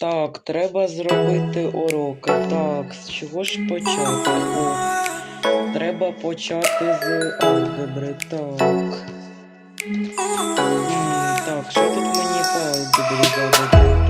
Так, треба зробити уроки. Так, з чого ж почати? О, треба почати з алгебри. Так. Так, що тут мені по алгебрі задати?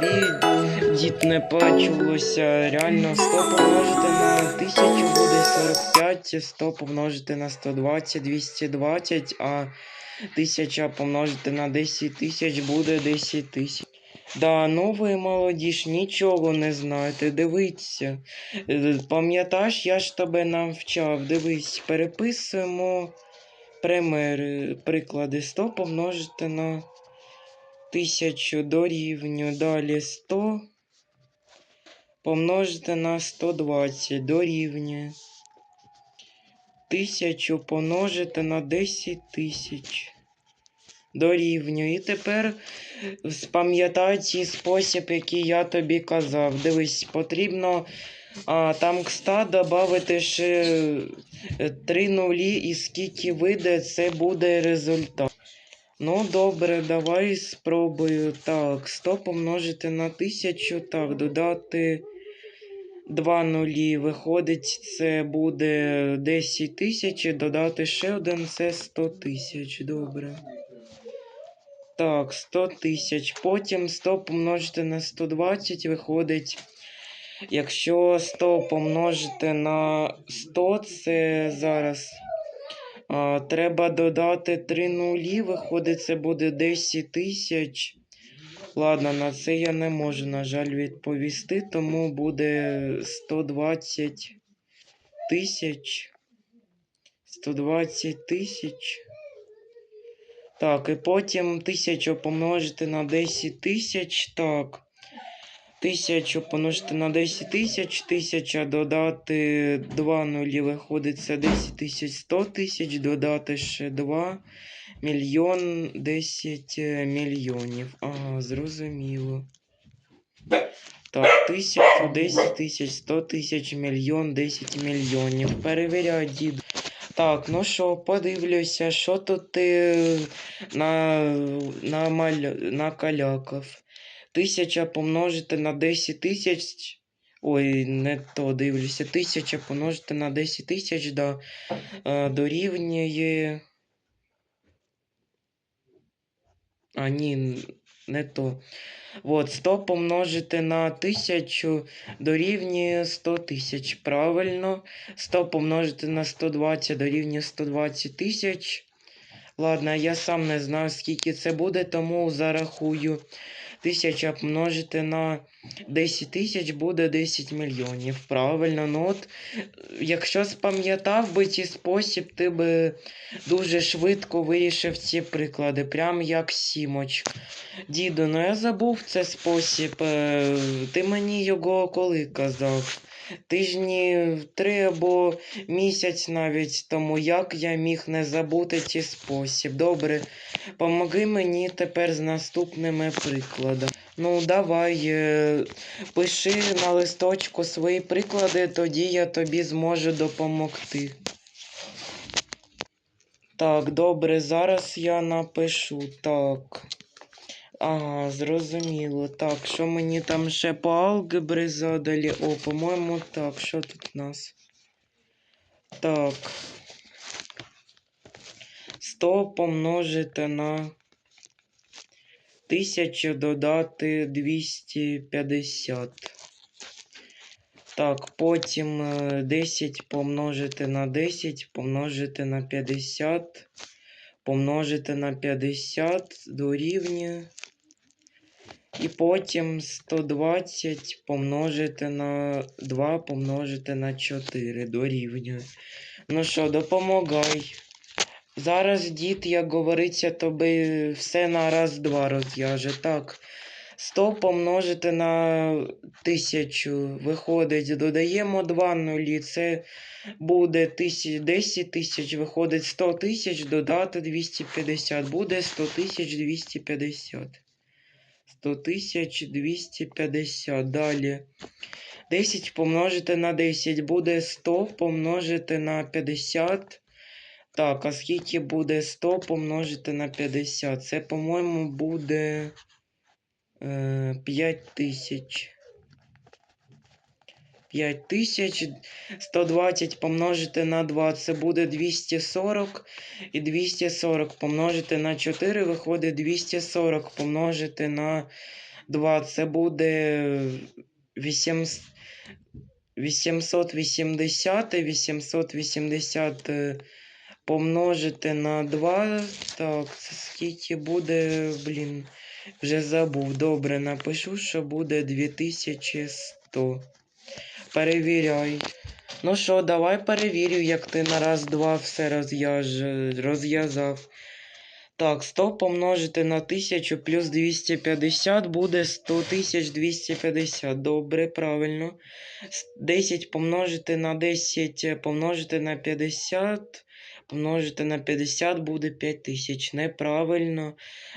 Тобі дід не почулося. Реально 100 помножити на 1000 буде 45, 100 помножити на 120, 220, а 1000 помножити на 10 тисяч буде 10 тисяч. Да, ну ви молодіж, нічого не знаєте, дивіться. Пам'ятаєш, я ж тебе навчав. Дивись, переписуємо примери, приклади 100 помножити на 1000 дорівнює. Далі 100 помножити на 120 дорівнює. 1000 помножити на 10 тисяч. Дорівнює. І тепер спам'ятай спосіб, який я тобі казав. Дивись, потрібно а, там к 100 додати ще е, три нулі, і скільки вийде, це буде результат. Ну, добре, давай спробую. Так, 100 помножити на 1000, так, додати 2 нулі. Виходить, це буде 10 тисяч, додати ще один, це 100 тисяч. Добре. Так, 100 тисяч. Потім 100 помножити на 120 виходить. Якщо 100 помножити на 100, це зараз. Треба додати 3 нулі, виходить, це буде 10 тисяч. Ладно, на це я не можу, на жаль, відповісти, тому буде 120 тисяч. 120 тисяч. Так, і потім 1000 помножити на 10 тисяч. Так. 1000 помножити на 10 тисяч, 1000 додати 2 нулі, виходить це 10 тисяч 100 тисяч, додати ще 2 мільйон 10 мільйонів. Ага, зрозуміло. Так, 1000, 10 тисяч, 100 тисяч, мільйон, 10 мільйонів. Перевіряй, дід. Так, ну що, подивлюся, що тут ти на, на, маль... накалякав. Тисяча помножити на 10 тисяч. Ой, не то дивлюся. Тисяча помножити на 10 тисяч да, е, дорівнює. А, ні, не то. От, 100 помножити на 1000 дорівнює 100 тисяч. Правильно. 100 помножити на 120 дорівнює 120 тисяч. Ладно, я сам не знаю, скільки це буде, тому зарахую. 1000 помножити на 10 тисяч буде 10 мільйонів. Правильно, ну от, якщо спам'ятав би цей спосіб, ти би дуже швидко вирішив ці приклади, прям як Сімоч. Діду, ну я забув цей спосіб. е, Ти мені його коли казав? Тижні три або місяць навіть тому, як я міг не забути цей спосіб. Добре, помоги мені тепер з наступними прикладами. Ну, давай, е, пиши на листочку свої приклади, тоді я тобі зможу допомогти. Так, добре, зараз я напишу. Так. Ага, зрозуміло. Так, що мені там ще по алгебри задали? О, по-моєму, так, що тут у нас? Так. 100 помножити на 1000 додати 250. Так, потім е, 10 помножити на 10, помножити на 50, помножити на 50 дорівнює. І потім 120 помножити на 2 помножити на 4 дорівнює. Ну що, допомагай. Зараз дід, як говориться, тобі все на раз-два розв'яже. Так. 100 помножити на 1000 виходить, додаємо 2 нулі, це буде 10 тисяч, виходить 100 тисяч, додати 250, буде 100 тисяч 250. 100 тисяч 250, далі. 10 помножити на 10 буде 100 помножити на 50. Так, а скільки буде 100 помножити на 50? Це, по-моєму, буде е, 5 тисяч. 5 тисяч 120 помножити на 2 це буде 240. І 240 помножити на 4 виходить 240 помножити на 2 це буде 800. 880, 880 е, помножити на 2. Так, це скільки буде, блін, вже забув. Добре, напишу, що буде 2100. Перевіряй. Ну що, давай перевірю, як ти на раз-два все розв'яж... розв'язав. Так, 100 помножити на 1000 плюс 250 буде 100 250. Добре, правильно. 10 помножити на 10 помножити на 50. Помножити на 50 буде 5000. Неправильно.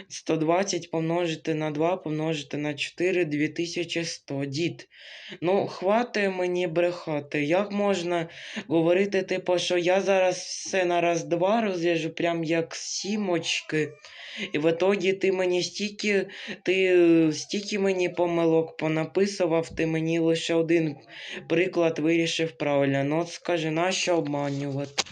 120 помножити на 2 помножити на 4 2100. Дід. Ну, хватає мені брехати. Як можна говорити, типу, що я зараз все на раз-два розв'яжу, прям як сімочки. І в ітогі ти мені стільки, ти стільки мені помилок понаписував, ти мені лише один приклад вирішив правильно. Ну от скажи, нащо обманювати?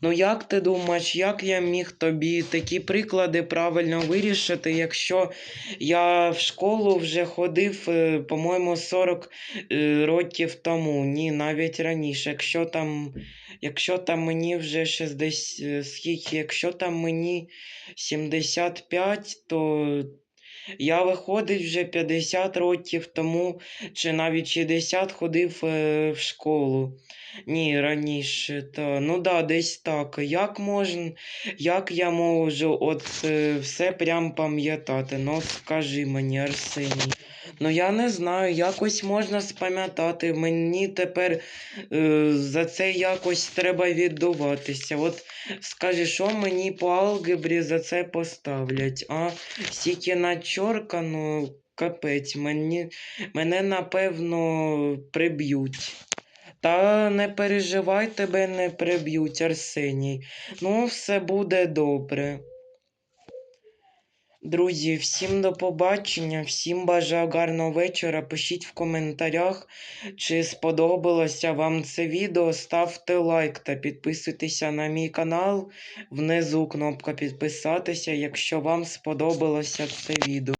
Ну як ти думаєш, як я міг тобі такі приклади правильно вирішити, якщо я в школу вже ходив, е, по-моєму, 40 е, років тому, ні, навіть раніше, якщо там, якщо там мені вже 60, е, скільки, якщо там мені 75, то я виходить вже 50 років тому, чи навіть 60 ходив е, в школу. Ні, раніше, та ну да, десь так. Як можна, як я можу от е, все прям пам'ятати? Ну, скажи мені, Арсеній. Ну я не знаю, якось можна спам'ятати. Мені тепер е, за це якось треба віддуватися. От скажи, що мені по алгебрі за це поставлять? А стільки начоркано, капець, мені, мене напевно приб'ють. Та не переживай, тебе не приб'ють, Арсеній. Ну, все буде добре. Друзі, всім до побачення, всім бажаю гарного вечора. Пишіть в коментарях, чи сподобалося вам це відео. Ставте лайк та підписуйтеся на мій канал. Внизу кнопка підписатися, якщо вам сподобалося це відео.